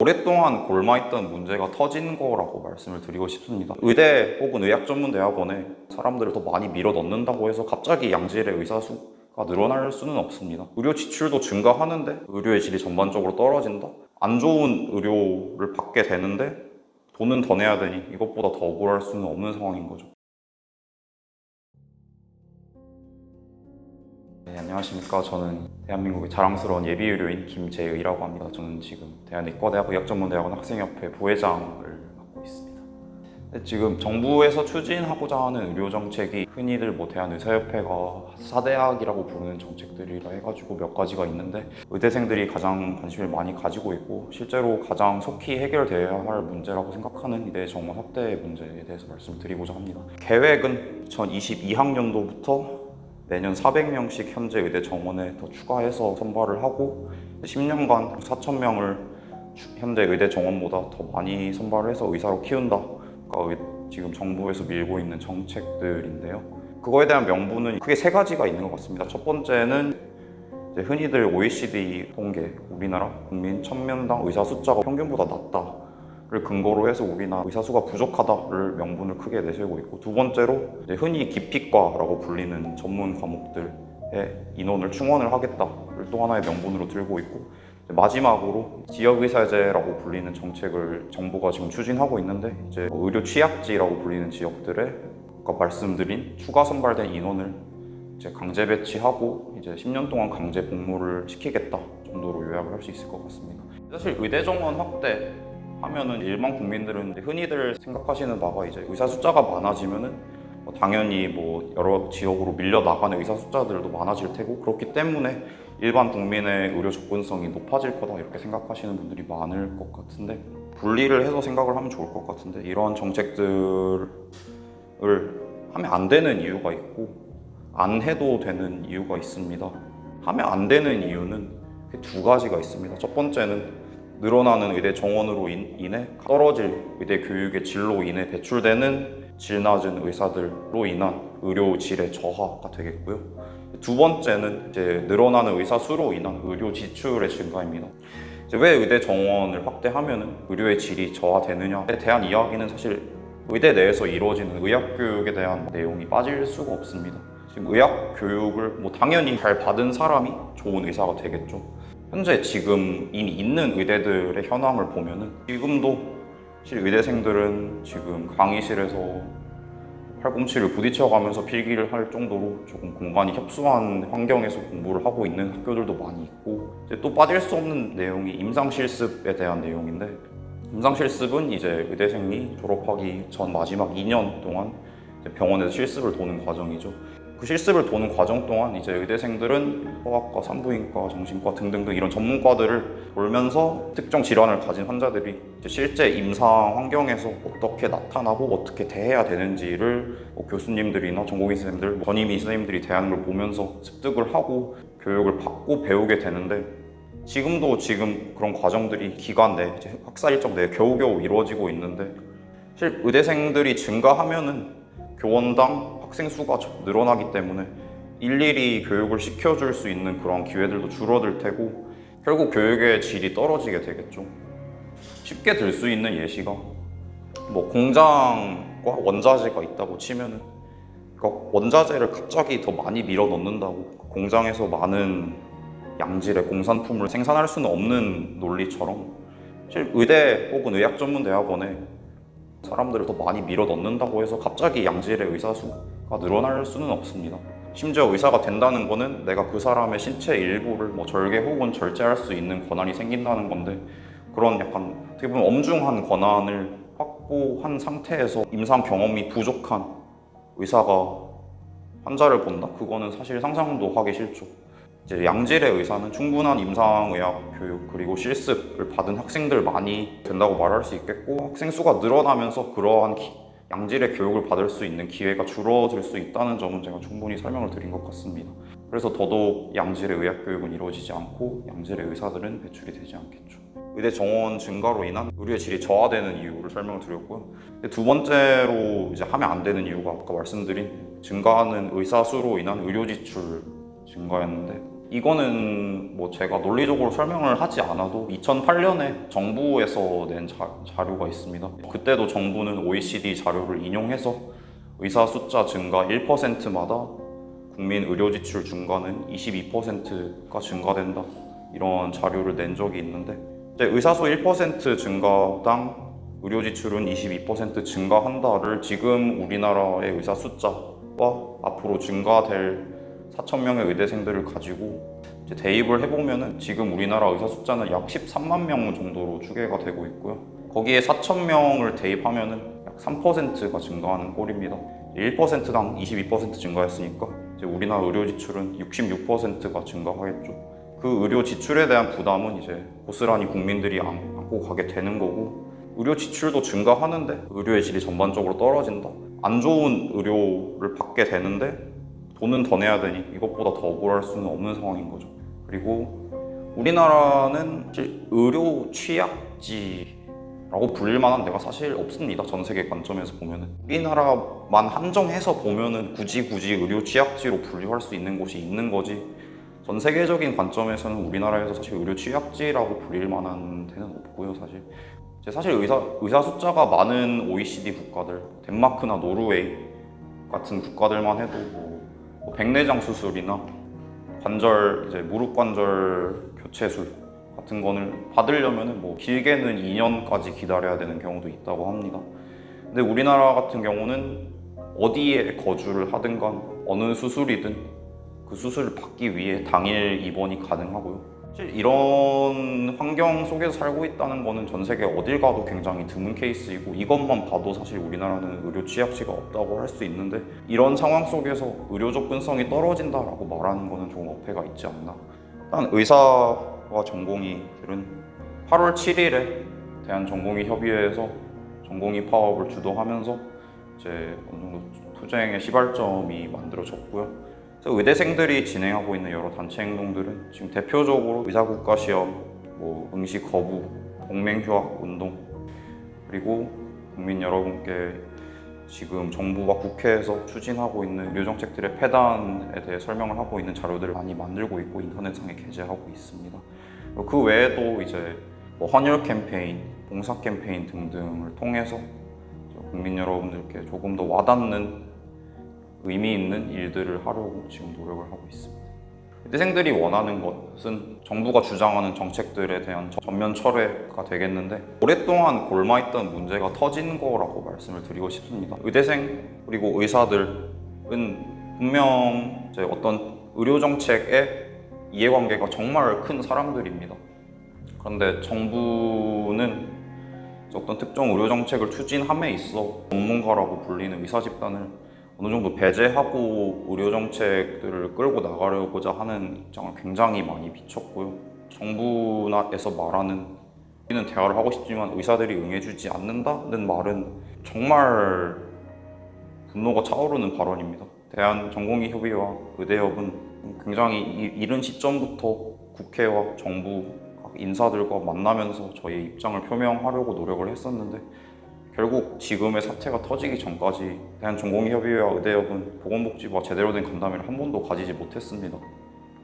오랫동안 골마있던 문제가 터진 거라고 말씀을 드리고 싶습니다. 의대 혹은 의학 전문 대학원에 사람들을 더 많이 밀어 넣는다고 해서 갑자기 양질의 의사 수가 늘어날 수는 없습니다. 의료 지출도 증가하는데 의료의 질이 전반적으로 떨어진다? 안 좋은 의료를 받게 되는데 돈은 더 내야 되니 이것보다 더 억울할 수는 없는 상황인 거죠. 네, 안녕하십니까. 저는 대한민국의 자랑스러운 예비 의료인 김재의라고 합니다. 저는 지금 대한의과대학 의학전문대학원 학생협회 부회장을 맡고 있습니다. 근데 지금 정부에서 추진하고자 하는 의료 정책이 흔히들 뭐 대한의사협회가 사대학이라고 부르는 정책들이라 해가지고 몇 가지가 있는데 의대생들이 가장 관심을 많이 가지고 있고 실제로 가장 속히 해결돼야 할 문제라고 생각하는 의대 정원 확대 문제에 대해서 말씀을 드리고자 합니다. 계획은 2022학년도부터 내년 400명씩 현재 의대 정원에 더 추가해서 선발을 하고 10년간 4,000명을 현재 의대 정원보다 더 많이 선발해서 의사로 키운다가 의- 지금 정부에서 밀고 있는 정책들인데요. 그거에 대한 명분은 크게 세 가지가 있는 것 같습니다. 첫 번째는 흔히들 OECD 통계, 우리나라 국민 1000명당 의사 숫자가 평균보다 낮다 를 근거로 해서 우리나라 의사 수가 부족하다를 명분을 크게 내세우고 있고 두 번째로 흔히 기피과라고 불리는 전문 과목들의 인원을 충원을 하겠다를 또 하나의 명분으로 들고 있고 마지막으로 지역의사제라고 불리는 정책을 정부가 지금 추진하고 있는데 이제 뭐 의료 취약지라고 불리는 지역들에 아까 말씀드린 추가 선발된 인원을 이제 강제 배치하고 이제 10년 동안 강제 복무를 시키겠다 정도로 요약을 할 수 있을 것 같습니다. 사실 의대 정원 확대 하면은 일반 국민들은 흔히들 생각하시는 바가 이제 의사 숫자가 많아지면은 뭐 당연히 뭐 여러 지역으로 밀려 나가는 의사 숫자들도 많아질 테고 그렇기 때문에 일반 국민의 의료 접근성이 높아질 거다 이렇게 생각하시는 분들이 많을 것 같은데 분리를 해서 생각을 하면 좋을 것 같은데 이러한 정책들을 하면 안 되는 이유가 있고 안 해도 되는 이유가 있습니다. 하면 안 되는 이유는 크게 두 가지가 있습니다. 첫 번째는 늘어나는 의대 정원으로 인- 인해 떨어질 의대 교육의 질로 인해 배출되는 질 낮은 의사들로 인한 의료 질의 저하가 되겠고요. 두 번째는 이제 늘어나는 의사 수로 인한 의료 지출의 증가입니다. 왜 의대 정원을 확대하면 의료의 질이 저하되느냐에 대한 이야기는 사실 의대 내에서 이루어지는 의학 교육에 대한 내용이 빠질 수가 없습니다. 지금 의학 교육을 뭐 당연히 잘 받은 사람이 좋은 의사가 되겠죠. 현재 지금 이미 있는 의대들의 현황을 보면은 지금도 실 의대생들은 지금 강의실에서 팔꿈치를 부딪혀가면서 필기를 할 정도로 조금 공간이 협소한 환경에서 공부를 하고 있는 학교들도 많이 있고 이제 또 빠질 수 없는 내용이 임상 실습에 대한 내용인데 임상 실습은 이제 의대생이 졸업하기 전 마지막 2년 동안 병원에서 실습을 도는 과정이죠. 그 실습을 도는 과정 동안 이제 의대생들은 소아과, 산부인과, 정신과 등등등 이런 전문과들을 돌면서 특정 질환을 가진 환자들이 실제 임상 환경에서 어떻게 나타나고 어떻게 대해야 되는지를 뭐 교수님들이나 전공의 선생님들, 뭐 전임의 선생님들이 대하는 걸 보면서 습득을 하고 교육을 받고 배우게 되는데 지금도 지금 그런 과정들이 기간 내 이제 학사 일정 내에 겨우겨우 이루어지고 있는데 실 의대생들이 증가하면은 교원당 학생 수가 저- 늘어나기 때문에 일일이 교육을 시켜줄 수 있는 그런 기회들도 줄어들 테고 결국 교육의 질이 떨어지게 되겠죠. 쉽게 들 수 있는 예시가 뭐 공장과 원자재가 있다고 치면은 그러니까 원자재를 갑자기 더 많이 밀어 넣는다고 그 공장에서 많은 양질의 공산품을 생산할 수는 없는 논리처럼 실 의대 혹은 의학 전문 대학원에 사람들을 더 많이 밀어 넣는다고 해서 갑자기 양질의 의사 수가 늘어날 수는 없습니다. 심지어 의사가 된다는 거는 내가 그 사람의 신체 일부를 뭐 절개 혹은 절제할 수 있는 권한이 생긴다는 건데 그런 약간 어떻게 보면 엄중한 권한을 확보한 상태에서 임상 경험이 부족한 의사가 환자를 본다? 그거는 사실 상상도 하기 싫죠. 이제 양질의 의사는 충분한 임상의학 교육 그리고 실습을 받은 학생들 많이 된다고 말할 수 있겠고 학생 수가 늘어나면서 그러한 기- 양질의 교육을 받을 수 있는 기회가 줄어들 수 있다는 점은 제가 충분히 설명을 드린 것 같습니다. 그래서 더더욱 양질의 의학 교육은 이루어지지 않고 양질의 의사들은 배출이 되지 않겠죠. 의대 정원 증가로 인한 의료의 질이 저하되는 이유를 설명을 드렸고요. 두 번째로 이제 하면 안 되는 이유가 아까 말씀드린 증가하는 의사 수로 인한 의료 지출 증가였는데 이거는 뭐 제가 논리적으로 설명을 하지 않아도 2008년에 정부에서 낸 자, 자료가 있습니다. 그때도 정부는 OECD 자료를 인용해서 의사 숫자 증가 1%마다 국민 의료 지출 증가는 22%가 증가된다. 이런 자료를 낸 적이 있는데 의사수 1% 증가당 의료 지출은 22% 증가한다를 지금 우리나라의 의사 숫자와 앞으로 증가될 4천 명의 의대생들을 가지고 대입을 해보면은 지금 우리나라 의사 숫자는 약 13만 명 정도로 추계가 되고 있고요. 거기에 4천 명을 대입하면은 약 3%가 증가하는 꼴입니다. 1%당 22% 증가했으니까 이제 우리나라 의료 지출은 66%가 증가하겠죠. 그 의료 지출에 대한 부담은 이제 고스란히 국민들이 안- 안고 가게 되는 거고 의료 지출도 증가하는데 의료의 질이 전반적으로 떨어진다. 안 좋은 의료를 받게 되는데 돈은 더 내야 되니 이것보다 더 억울할 수는 없는 상황인 거죠. 그리고 우리나라는 의료 취약지라고 불릴 만한 데가 사실 없습니다. 전 세계 관점에서 보면은 우리나라만 한정해서 보면은 굳이 굳이 의료 취약지로 분류할 수 있는 곳이 있는 거지. 전 세계적인 관점에서는 우리나라에서 사실 의료 취약지라고 불릴 만한 데는 없고요, 사실. 사실 의사 의사 숫자가 많은 OECD 국가들, 덴마크나 노르웨이 같은 국가들만 해도 뭐, 뭐 백내장 수술이나 관절 이제 무릎 관절 교체술 같은 거를 받으려면은 뭐 길게는 2년까지 기다려야 되는 경우도 있다고 합니다. 근데 우리나라 같은 경우는 어디에 거주를 하든 간 어느 수술이든 그 수술을 받기 위해 당일 입원이 가능하고요. 사실 이런 환경 속에서 살고 있다는 거는 전 세계 어딜 가도 굉장히 드문 케이스이고 이것만 봐도 사실 우리나라는 의료 취약지가 없다고 할 수 있는데 이런 상황 속에서 의료 접근성이 떨어진다라고 말하는 거는 조금 어폐가 있지 않나. 일단 의사와 전공의들은 8월 7일에 대한 전공의 협의회에서 전공의 파업을 주도하면서 이제 어느 정도 투쟁의 시발점이 만들어졌고요. 의대생들이 진행하고 있는 여러 단체 행동들은 지금 대표적으로 의사국가 시험, 뭐 응시 거부, 동맹휴학 운동 그리고 국민 여러분께 지금 정부와 국회에서 추진하고 있는 의료 정책들의 폐단에 대해 설명을 하고 있는 자료들을 많이 만들고 있고 인터넷상에 게재하고 있습니다. 그 외에도 이제 뭐 헌혈 캠페인, 봉사 캠페인 등등을 통해서 국민 여러분들께 조금 더 와닿는 의미 있는 일들을 하려고 지금 노력을 하고 있습니다. 의대생들이 원하는 것은 정부가 주장하는 정책들에 대한 전면 철회가 되겠는데 오랫동안 골마있던 문제가 터진 거라고 말씀을 드리고 싶습니다. 의대생 그리고 의사들은 분명 어떤 의료 정책의 이해관계가 정말 큰 사람들입니다. 그런데 정부는 어떤 특정 의료 정책을 추진함에 있어 전문가라고 불리는 의사 집단을 어느 정도 배제하고 의료 정책들을 끌고 나가려고자 하는 입장을 굉장히 많이 비췄고요. 정부에서 말하는 우리는 대화를 하고 싶지만 의사들이 응해주지 않는다는 말은 정말 분노가 차오르는 발언입니다. 대한 전공의 협의회와 의대협은 굉장히 이- 이른 시점부터 국회와 정부 각 인사들과 만나면서 저희의 입장을 표명하려고 노력을 했었는데 결국 지금의 사태가 터지기 전까지 대한전공의협의회와 의대협은 보건복지부와 제대로 된 간담회를 한 번도 가지지 못했습니다.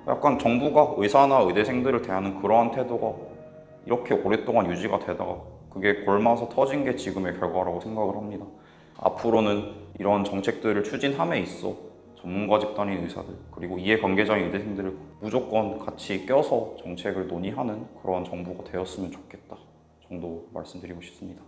약간 정부가 의사나 의대생들을 대하는 그러한 태도가 이렇게 오랫동안 유지가 되다가 그게 골마서 터진 게 지금의 결과라고 생각을 합니다. 앞으로는 이런 정책들을 추진함에 있어 전문가 집단인 의사들 그리고 이해관계자인 의대생들을 무조건 같이 껴서 정책을 논의하는 그런 정부가 되었으면 좋겠다 정도 말씀드리고 싶습니다.